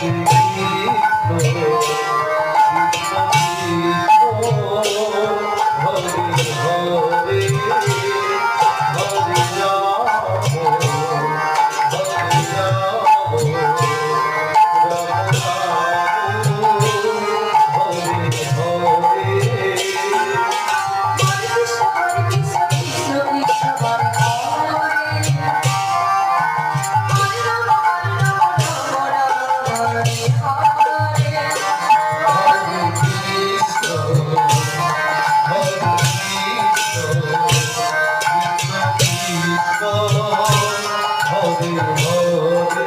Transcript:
Krishna Oh,